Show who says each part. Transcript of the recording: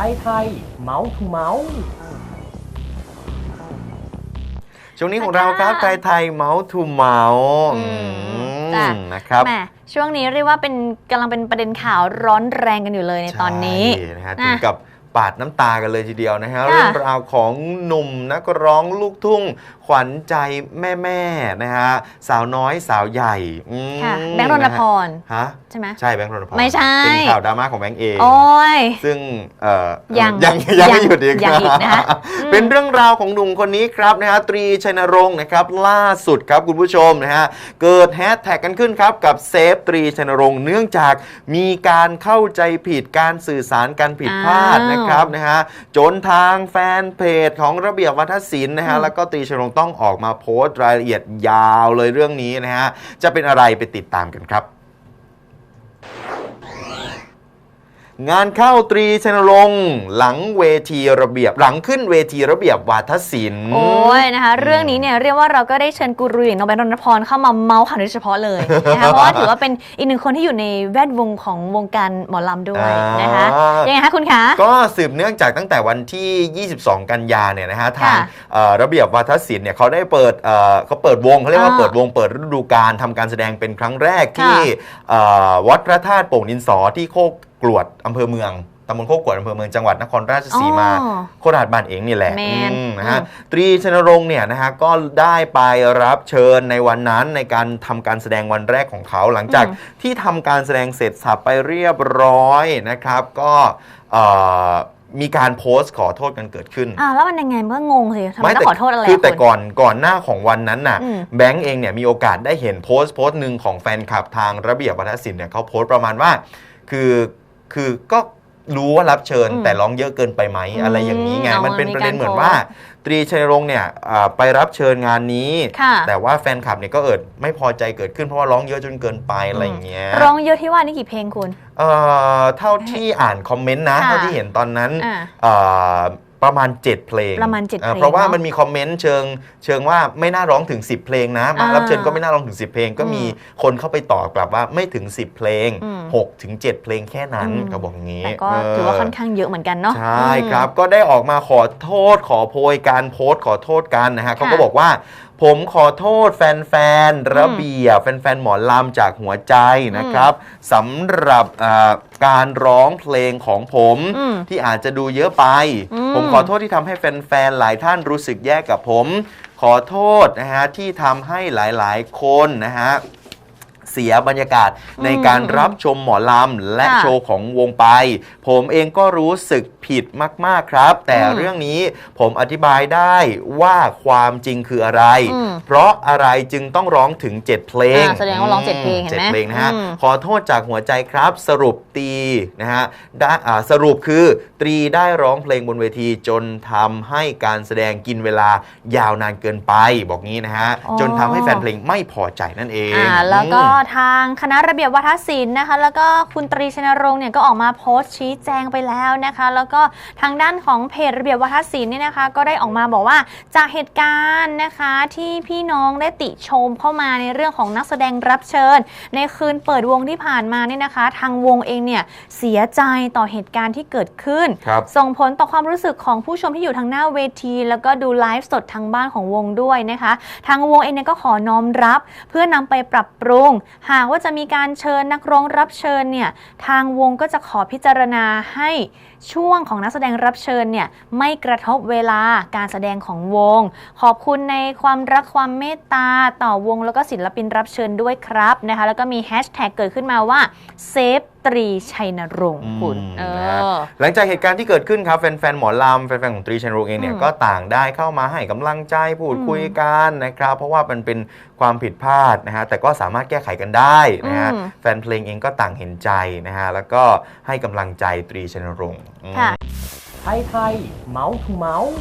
Speaker 1: ไทยไทยเมาส์ทูเมาส์
Speaker 2: ช่วงนี้ของเราครับไทยไทยเมาส์ทูเมาส์
Speaker 3: อืม
Speaker 2: อืม
Speaker 3: จ้ะ
Speaker 2: นะครับ
Speaker 3: แหมช่วงนี้เรียกว่าเป็นกำลังเป็นประเด็นข่าวร้อนแรงกันอยู่เลยในตอนนี้
Speaker 2: ใช่นะฮะ
Speaker 3: นะ
Speaker 2: ถึงกับ ปาดน้ำตากันเลยทีเดียวนะฮะ
Speaker 3: ค่ะ
Speaker 2: เรื่องราวของหนุ่มนักร้องลูกทุ่ง ขวัญใจแม่ๆนะฮะสาวน้อยสาวใหญ่อืม
Speaker 3: ค่ะแบงค์รณพร
Speaker 2: ฮะ
Speaker 3: ใช่ไหม
Speaker 2: ใช่แบงค์รณพร
Speaker 3: ไม่ใช่
Speaker 2: เป็นข่าวดราม่าของแบงค์เอง
Speaker 3: โอ้ย
Speaker 2: ซึ่งเอ่อ
Speaker 3: ยัง
Speaker 2: ยังยังไม่หยุดอีก
Speaker 3: ยังอีกนะคะอืม
Speaker 2: เป็นเรื่องราวของหนุ่มคนนี้ครับนะฮะตรีชัยนรงค์นะครับล่าสุดครับคุณผู้ชมนะฮะเกิดแฮชแท็กกันขึ้นครับกับเซฟตรีชัยนรงค์เนื่องจากมีการเข้าใจผิดการสื่อสารกันผิดพลาด
Speaker 3: อ้าว
Speaker 2: นะครับนะฮะจนทางแฟนเพจของระเบียบวัฒนศิลป์นะฮะ
Speaker 3: อืม
Speaker 2: แล้วก็ตรีชัยนรงค์ต้องออกมาโพสต์รายละเอียดยาวเลยเรื่องนี้นะฮะจะเป็นอะไรไปติดตามกันครับ งานเข้าตรีชนรงค์หลังเวทีระเบียบหลังขึ้นเวทีระเบียบวาทศิลป์
Speaker 3: โอ้ยนะคะ เรื่องนี้เนี่ยเรียกว่าเราก็ได้เชิญกูรูอย่างน้องแบงค์รณพรเข้ามาเมาส์ข่าวโดยเฉพาะเลยนะคะเพราะว่าถือว่าเป็นอีกหนึ่งคนที่อยู่ในแวดวงของวงการหมอลำด้วยนะคะ
Speaker 2: อ่ายั
Speaker 3: ยังไงคะคุณคะ
Speaker 2: ก็สืบเนื่องจากตั้งแต่วันที่ 22 กันยาเนี่ยนะฮะทาง
Speaker 3: ค่ะ
Speaker 2: เอ่อระเบียบวาทศิลป์เนี่ยเขาได้เปิดเอ่อเขาเปิดวงเขาเรียกว่า
Speaker 3: อ่า
Speaker 2: เปิดวงเปิดฤดูกาลทำการแสดงเป็นครั้งแรก
Speaker 3: ค่ะ
Speaker 2: ที่เอ่อวัดพระธาตุโป่งดินสอที่โคก กลวดอำเภอเมืองตำบลโคกกลวดอำเภอเมืองจังหวัดนครราชสีมา
Speaker 3: อ๋อ
Speaker 2: โคราชบ้านเองนี่แหละ
Speaker 3: แมน
Speaker 2: อืมนะฮะ
Speaker 3: อืม
Speaker 2: ตรีชนรงค์เนี่ยนะฮะก็ได้ไปรับเชิญในวันนั้นในการทำการแสดงวันแรกของเขาหลังจากที่ทำการแสดงเสร็จสับไปเรียบร้อยนะครับ ก็เอ่อมีการโพสต์ขอโทษกันเกิดขึ้น
Speaker 3: อ่าแล้วมันยังไงมันก็งงสิทำไมต้องขอโทษอะไร
Speaker 2: คือแต่
Speaker 3: ณ
Speaker 2: ก่อนก่อนหน้าของวันนั้นน่ะ
Speaker 3: อืม
Speaker 2: แบงก์เองเนี่ยมีโอกาสได้เห็นโพสต์โพสต์หนึ่งของแฟนคลับทางระเบียบวัฒนศิลป์เนี่ยเขาโพสต์ประมาณว่า คือ คือก็รู้ว่ารับเชิญ
Speaker 3: อืม
Speaker 2: แต่ร้องเยอะเกินไปไหม
Speaker 3: อืม
Speaker 2: อะไรอย่างนี้ไง
Speaker 3: เอามั
Speaker 2: มันเป็น
Speaker 3: มี
Speaker 2: ประเด็น
Speaker 3: การ
Speaker 2: เหมือน
Speaker 3: โพสต์
Speaker 2: ว่า ตรีชัยรงค์เนี่ยอ่าไปรับเชิญงานนี้
Speaker 3: ค่ะ
Speaker 2: แต่ว่าแฟนคลับเนี่ยก็เอิดไม่พอใจเกิดขึ้นเพราะว่าร้องเยอะจนเกินไปอะไรอย่างเงี้ย
Speaker 3: ร้องเยอะที่ว่านี่กี่เพลงคุณ
Speaker 2: เอ่อเท่าที่อ่านคอมเมนต์นะ
Speaker 3: ค่ะ
Speaker 2: เท่าที่เห็นตอนนั้น
Speaker 3: อ่า
Speaker 2: เอ่อ ประมาณ 7 เพลง
Speaker 3: ประมาณ7
Speaker 2: อ่
Speaker 3: เพลง
Speaker 2: เพราะว่า
Speaker 3: เนอะ
Speaker 2: มันมีคอมเมนต์เชิงเชิงว่าไม่น่าร้องถึง 10 เพลงนะมา
Speaker 3: อ่า
Speaker 2: รับเชิญก็ไม่น่าร้องถึง 10 เพลง ก็มีคนเข้าไปตอบกลับว่าไม่ถึง 10 เพลง
Speaker 3: อืม
Speaker 2: 6ถึง7เพลงแค่นั้น
Speaker 3: อืม
Speaker 2: ก็บอกงี้
Speaker 3: แต่ก็
Speaker 2: เถื
Speaker 3: อว่าค่อนข้างเยอะเหมือนกันเนาะ
Speaker 2: ใช่ครับก็ได้ออกมาขอโทษขอโพยการโพสต์ขอโทษกันนะฮะเขาก็บอกว่า ผมขอโทษแฟนๆระเบียบแฟนๆหมอลำจากหัวใจนะครับสำหรับอ่าการร้องเพลงของผม
Speaker 3: อืม
Speaker 2: ที่อาจจะดูเยอะไป
Speaker 3: อืม
Speaker 2: ผมขอโทษที่ทำให้แฟนๆหลายท่านรู้สึกแย่กับผม ขอโทษนะฮะที่ทำให้หลายๆ คนนะฮะ เสียบรรยากาศในการรับชมหมอลำและ
Speaker 3: ค่ะ
Speaker 2: โชว์ของวงไป ผมเองก็รู้สึกผิดมาก ๆ ครับ แต่
Speaker 3: อืม
Speaker 2: เรื่องนี้ผมอธิบายได้ว่าความจริงคืออะไร
Speaker 3: อืม
Speaker 2: เพราะอะไรจึงต้องร้องถึง 7 เพลง
Speaker 3: อ่าแสดงว่าร้องเจ็ดเพลงเห็นไหม
Speaker 2: เจ็ดเพลงนะฮะ
Speaker 3: อืม
Speaker 2: ขอโทษจากหัวใจครับสรุปตีนะฮะได้อ่าสรุปคือตรีได้ร้องเพลงบนเวทีจนทำให้การแสดงกินเวลายาวนานเกินไป บอกงี้นะฮะ
Speaker 3: อ๋อ
Speaker 2: จนทำให้แฟนเพลงไม่พอใจนั่นเอง
Speaker 3: อ่าแล้วก็
Speaker 2: อืม
Speaker 3: ทางคณะระเบียบวัฒนศิลป์นะคะ แล้วก็คุณตรีชนรงค์เนี่ยก็ออกมาโพสต์ชี้แจงไปแล้วนะคะ แล้วก็ทางด้านของเพจระเบียบวัฒนศิลป์เนี่ยนะคะ ก็ได้ออกมาบอกว่าจากเหตุการณ์นะคะที่พี่น้องได้ติชมเข้ามาในเรื่องของนักแสดงรับเชิญ ในคืนเปิดวงที่ผ่านมาเนี่ยนะคะ ทางวงเองเนี่ยเสียใจต่อเหตุการณ์ที่เกิดขึ้น
Speaker 2: ครับ
Speaker 3: ส่งผลต่อความรู้สึกของผู้ชมที่อยู่ทางหน้าเวที แล้วก็ดูไลฟ์สดทางบ้านของวงด้วยนะคะ ทางวงเองเนี่ยก็ขอน้อมรับ เพื่อนำไปปรับปรุงหากว่าจะมีการเชิญนักร้องรับเชิญเนี่ยทางวงก็จะขอพิจารณาให้ช่วงของนักแสดงรับเชิญเนี่ยไม่กระทบเวลาการแสดงของวง ขอบคุณในความรักความเมตตาต่อวงแล้วก็ศิลปินรับเชิญด้วยครับนะคะแล้วก็มีแฮชแท็กเกิดขึ้นมาว่าเซฟ ตรีชัยนรงค์คุณ
Speaker 2: อืม
Speaker 3: เอ
Speaker 2: นะฮะ
Speaker 3: อ
Speaker 2: หลังจากเหตุการณ์ที่เกิดขึ้นครับแฟนๆหมอลำแฟนๆของตรีชันโรงเองเนี่ย
Speaker 3: อืม
Speaker 2: ก็ต่างได้เข้ามาให้กำลังใจพูด
Speaker 3: อืม
Speaker 2: คุยกันนะครับ เพราะว่ามันเป็นความผิดพลาดนะฮะแต่ก็สามารถแก้ไขกันได้นะฮะ
Speaker 3: อืม
Speaker 2: แฟนเพลงเองก็ต่างเห็นใจนะฮะแล้วก็ให้กำลังใจตรีชันโรงค์อืม
Speaker 3: ค่ะ
Speaker 1: ไทยไทยเมาส์ทูเมาส์